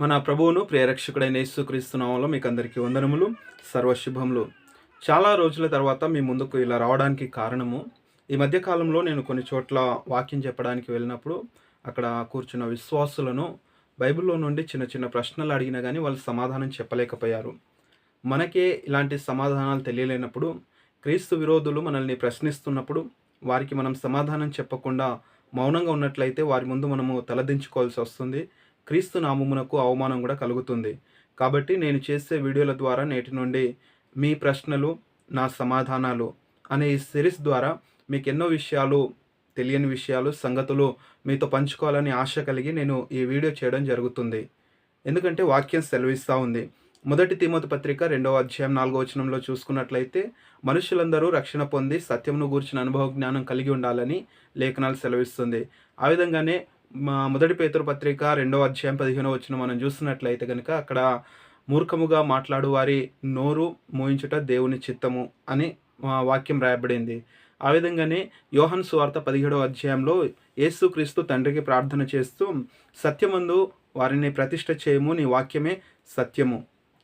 మన ప్రభువును ప్రేరక్షకుడైన యేసుక్రీస్తునామంలో మీకు అందరికీ వందనములు సర్వశుభములు. చాలా రోజుల తర్వాత మీ ముందుకు ఇలా రావడానికి కారణము ఈ మధ్యకాలంలో నేను కొన్ని చోట్ల వాక్యం చెప్పడానికి వెళ్ళినప్పుడు అక్కడ కూర్చున్న విశ్వాసులను బైబిల్లో నుండి చిన్న చిన్న ప్రశ్నలు అడిగినా కానీ వాళ్ళు సమాధానం చెప్పలేకపోయారు. మనకే ఇలాంటి సమాధానాలు తెలియలేనప్పుడు క్రీస్తు విరోధులు మనల్ని ప్రశ్నిస్తున్నప్పుడు వారికి మనం సమాధానం చెప్పకుండా మౌనంగా ఉన్నట్లయితే వారి ముందు మనము తలదించుకోవాల్సి వస్తుంది. క్రీస్తు నామమునకు అవమానం కూడా కలుగుతుంది. కాబట్టి నేను చేసే వీడియోల ద్వారా నేటి నుండి మీ ప్రశ్నలు నా సమాధానాలు అనే ఈ సిరీస్ ద్వారా మీకు ఎన్నో విషయాలు తెలియని విషయాలు సంగతులు మీతో పంచుకోవాలని ఆశ కలిగి నేను ఈ వీడియో చేయడం జరుగుతుంది. ఎందుకంటే వాక్యం సెలవిస్తూ ఉంది. మొదటి తిమోతి పత్రిక రెండవ అధ్యాయం నాలుగో వచనంలో చూసుకున్నట్లయితే మనుషులందరూ రక్షణ పొంది సత్యమును గూర్చిన అనుభవ జ్ఞానం కలిగి ఉండాలని లేఖనాలు సెలవిస్తుంది. ఆ విధంగానే మా మొదటి పేతురు పత్రిక రెండవ అధ్యాయం పదిహేనో వచ్చిన మనం చూస్తున్నట్లయితే కనుక అక్కడ మూర్ఖముగా మాట్లాడు వారి నోరు మోయించుట దేవుని చిత్తము అని వాక్యం రాయబడింది. ఆ విధంగానే యోహన్ సువార్త పదిహేడవ అధ్యాయంలో యేసుక్రీస్తు తండ్రికి ప్రార్థన చేస్తూ సత్యమందు వారిని ప్రతిష్ట చేయము నీ వాక్యమే సత్యము.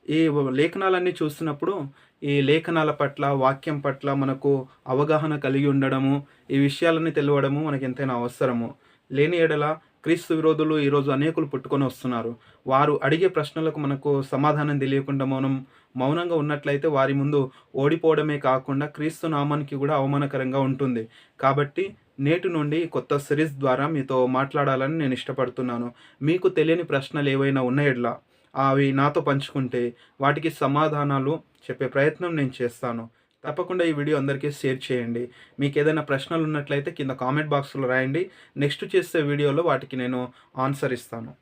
ఈ లేఖనాలన్నీ చూస్తున్నప్పుడు ఈ లేఖనాల పట్ల వాక్యం పట్ల మనకు అవగాహన కలిగి ఉండడము ఈ విషయాలన్నీ తెలియడము మనకి ఎంతైనా అవసరము. లేని ఎడల క్రీస్తు విరోధులు ఈరోజు అనేకులు పుట్టుకొని వస్తున్నారు. వారు అడిగే ప్రశ్నలకు మనకు సమాధానం తెలియకుండా మౌనం మౌనంగా ఉన్నట్లయితే వారి ముందు ఓడిపోవడమే కాకుండా క్రీస్తు నామానికి కూడా అవమానకరంగా ఉంటుంది. కాబట్టి నేటి నుండి కొత్త సిరీస్ ద్వారా మీతో మాట్లాడాలని నేను ఇష్టపడుతున్నాను. మీకు తెలియని ప్రశ్నలు ఏవైనా ఉన్నాయడ్లా అవి నాతో పంచుకుంటే వాటికి సమాధానాలు చెప్పే ప్రయత్నం నేను చేస్తాను. తప్పకుండా ఈ వీడియో అందరికీ షేర్ చేయండి. మీకు ఏదైనా ప్రశ్నలు ఉన్నట్లయితే కింద కామెంట్ బాక్స్లో రాయండి. నెక్స్ట్ చేసే వీడియోలో వాటికి నేను ఆన్సర్ ఇస్తాను.